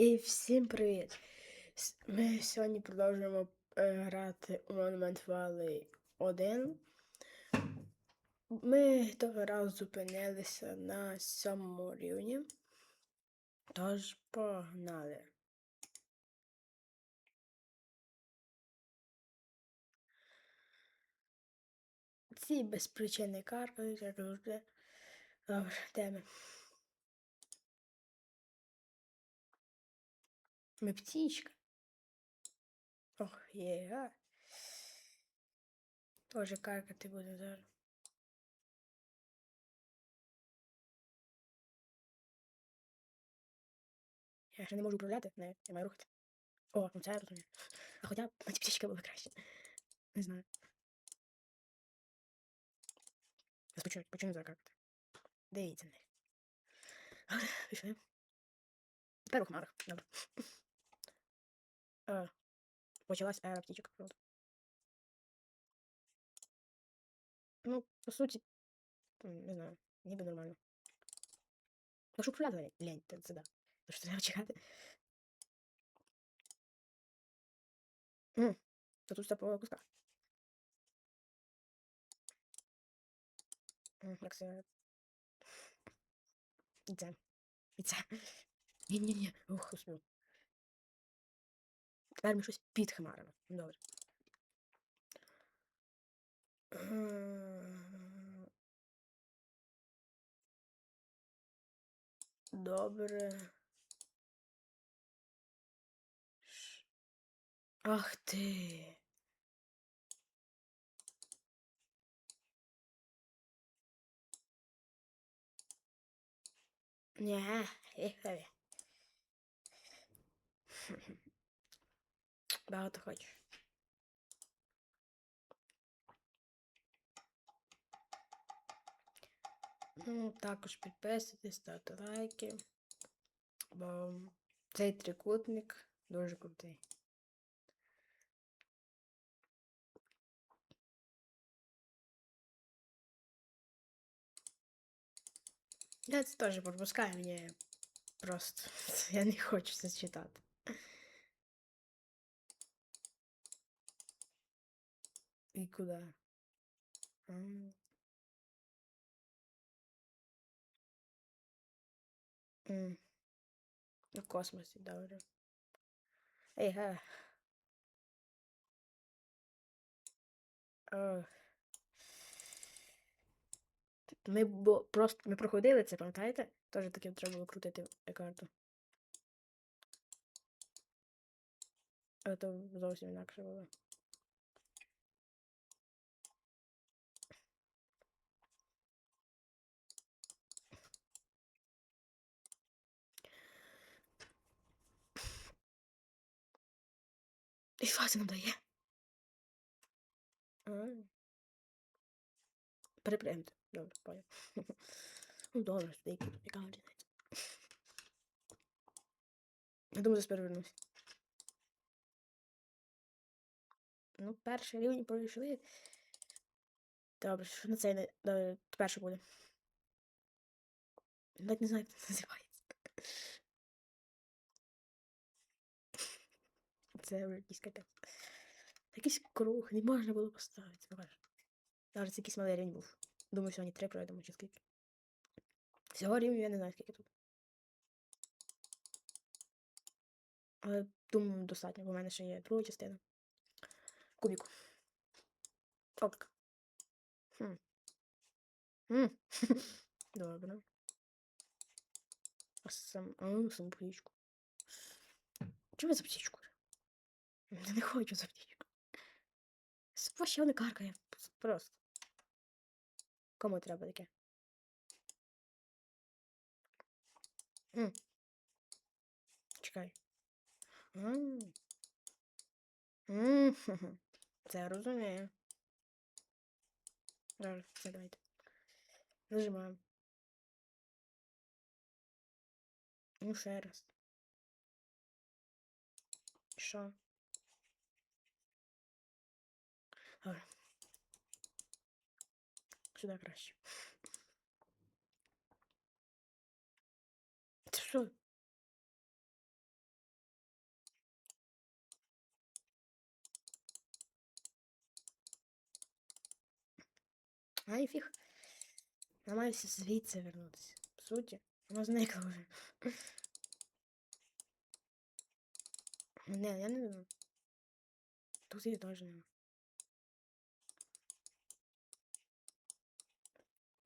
І всім привіт! Ми сьогодні продовжуємо е, грати у Monument Valley 1. Ми того разу зупинилися на сьомому рівні. Тож погнали. Ці без причини каркають, як завжди. Добре, де Ми птічка. Ох, є. Тоже каркати буде зараз. Я ще не можу управляти, не, я маю рухати. О, ну це я розумію. А хоча б на ці птічки було краще. Не знаю. Я почну, почну закаркати. Дивіться на них. Пішли. Тепер у. Добре. Е, Почалась ера птічок. правда. Ну, по суті, м, не знаю, ніби нормально. Якщо управляти лень, то це да. То що треба чекати. М, То тут все по кусках. М, Як це. І це. І це. Ні-ні-ні. Ух, успів. Ми щось під хмарами. Добре. Добре. Ах ти. Ні, їхали. Багато хочеш. Ну, також підписуйтесь, ставте лайки. Бо цей трикутник дуже крутий. Я це теж пропускаю, мені просто я не хочу це читати. І куди? М. М. В космосі, добре. Ей, га. Ох. Ми бо просто ми проходили це, пам'ятаєте? Теж таке треба було крутити е, карту. А то зовсім інакше було. І що це нам дає? Перепрямте. Добре, понял. Ну, добре, стейки, яка різниця. Я думаю, зараз перевернусь. Ну, перший рівень пройшли. Добре, що на цей не... Перший буде. Навіть не знаю, як це називається. Це якийсь капець. Якийсь круг, не можна було поставити. бачиш. Зараз якийсь малий рівень був. Думаю, сьогодні три пройдемо чи скільки. Всього рівня я не знаю, скільки тут. Але думаю, достатньо, бо в мене ще є друга частина. Кубіку. Ок. Хм. М. Добре. А сам. А, саму птичку. Чому за птичку? Не хочу за птичку. Спощо не каркає. Просто. Кому треба таке? М. Чекай. М. М. Це розумію. Все, давайте. Нажимаємо. Ну, ще раз. Що? Сюди краще. Це що? Ай, фіг. Я маю звідси вернутися. В суті, воно зникло вже. Не, я не думаю. Тут її теж немає.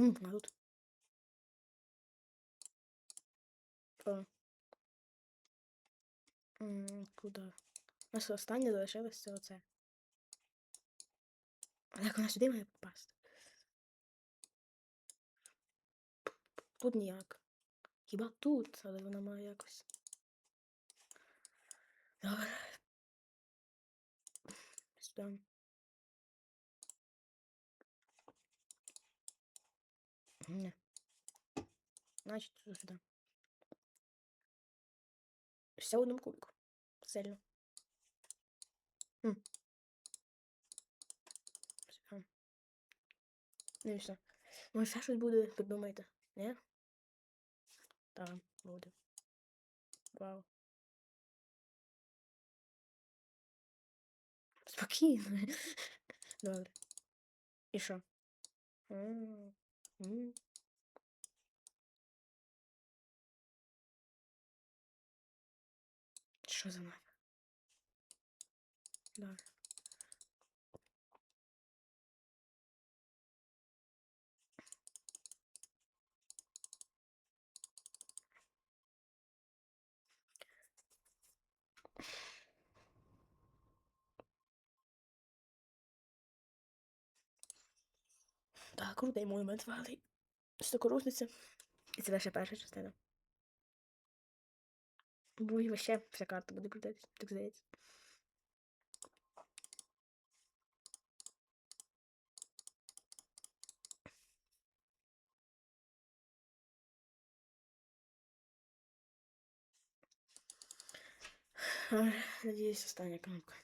Нема. М, а. Куди? У нас останнє залишилось це оце. А як вона сюди має попасти? Тут ніяк. Хіба тут, але вона має якось. Добре. Сюди. Ні. Значить, тут сюди. Все в одному кубику. Сильно. М. Все. Ну і все. Може, ще щось буде, подумайте. Ні? Так, буде. Вау. Спокійно. Добре. І що? Що за нафиг? Добре. Так, крутий момент валий. Стокорусниця. І це лише перша частина. Другий вообще вся карта буде крутитися, так здається. Надіюсь, остання кнопка.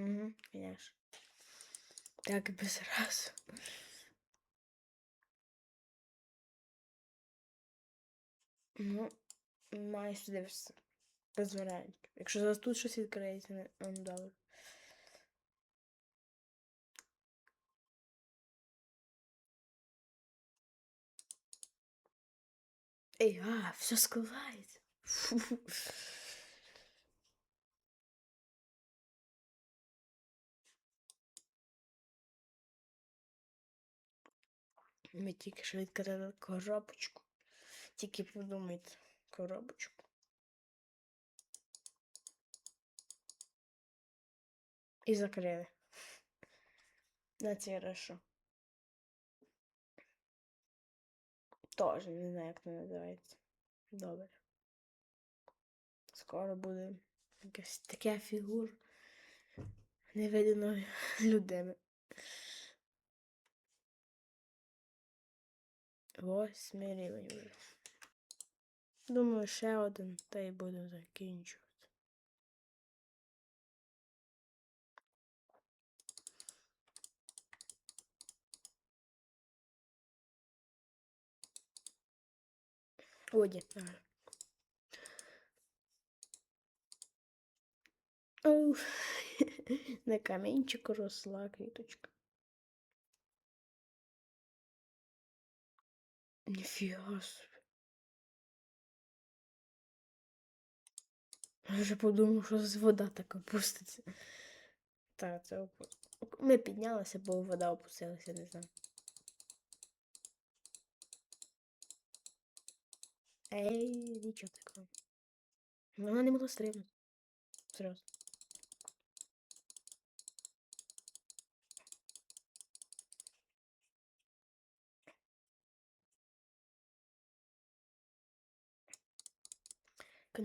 Угу, конечно. Так без разу. Ну, маєш дивишся. Без. Якщо зараз тут щось відкриється, ну добре. Ей, а, все складається. Ми тільки що відкрили коробочку. Тільки подумайте, коробочку. І закрили. На це хорошо. Тоже не знаю, як це називається. Добре. Скоро буде якась така фігура невидимої людини. Восьмий рівень вже. Думаю, ще один, та й будемо закінчувати. Оді. На камінчику росла квіточка. Ніфіга собі. Я вже подумав, що з вода так опуститься. Так, це опу... Ми піднялися, бо вода опустилася, не знаю. Ей, нічого такого. Вона не могла стрибнути. Серйозно.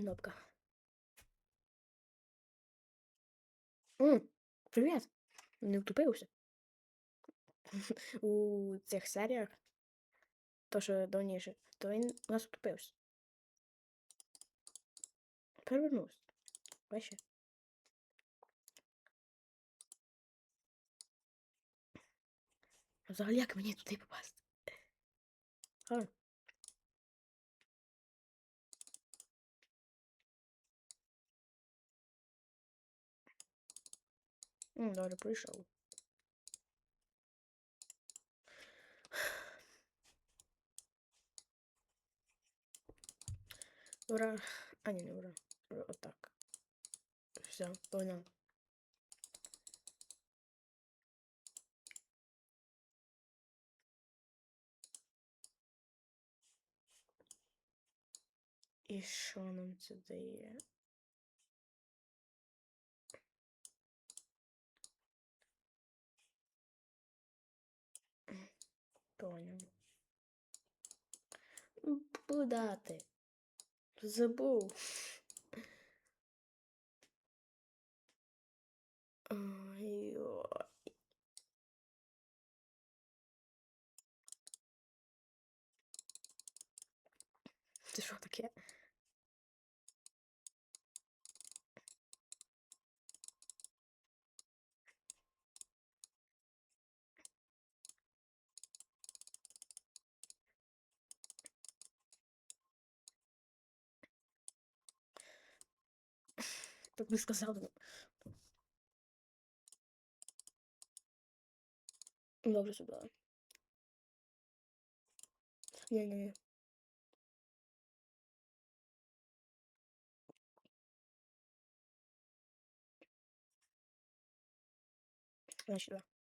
Кнопка. М, привіт. Не втупився. У цих серіях, то що давніше, то він у нас втупився. Перевернувся. Бачиш? Взагалі, як мені туди попасти? А. Ну, добре, прийшов. Ура. А, ні, не ура. Ура, Отак. Все, понял. І що нам це дає? Понял. Куда ты? Забув. Ой-ой. Це що таке? Так би сказал. Добре сюди. Ні-ні-ні. Значить, да.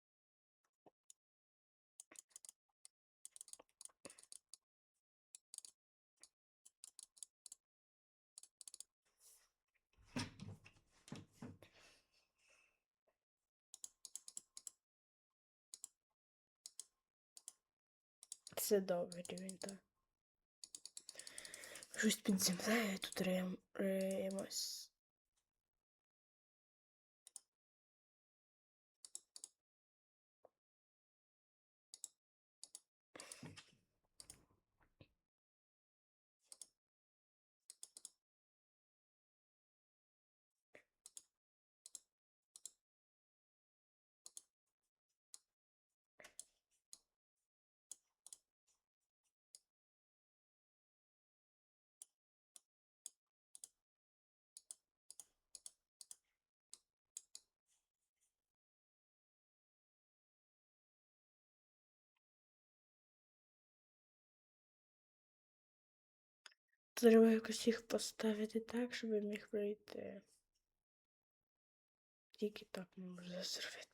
Це добре, він так. Щось під землею тут рим, Треба якось їх поставити так, щоб він міг пройти. Тільки так можна зробити.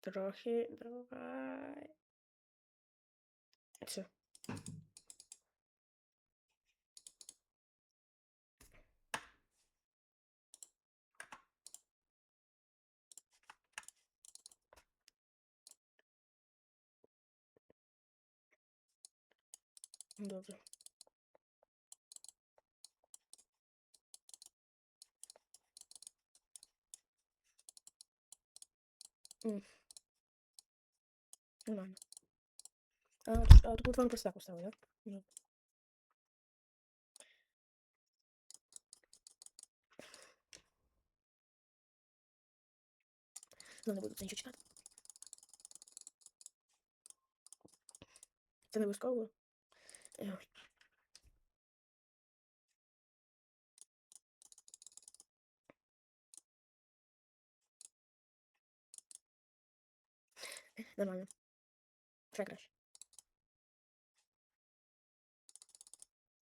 Трохи давай. Все. Добре. М. Нормально. А, тут- а тут вам просто так поставили, да? Ну. Ну, не буду це нічого читати. Це не обов'язково. Е, Нормально. Ще краще.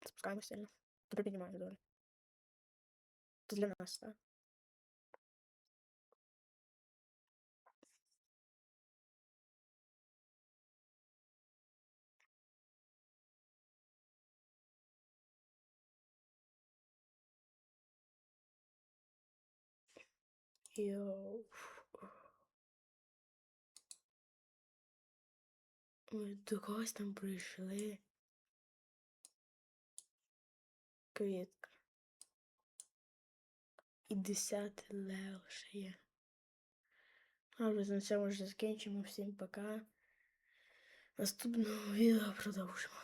Спускаємось сильно. Тут піднімаємо добре. Це для нас, так? Йоу. Ми до когось там прийшли. Квітка. І десятий левел ще є. Вже на цьому вже закінчимо. Всім пока. Наступного відео продовжимо.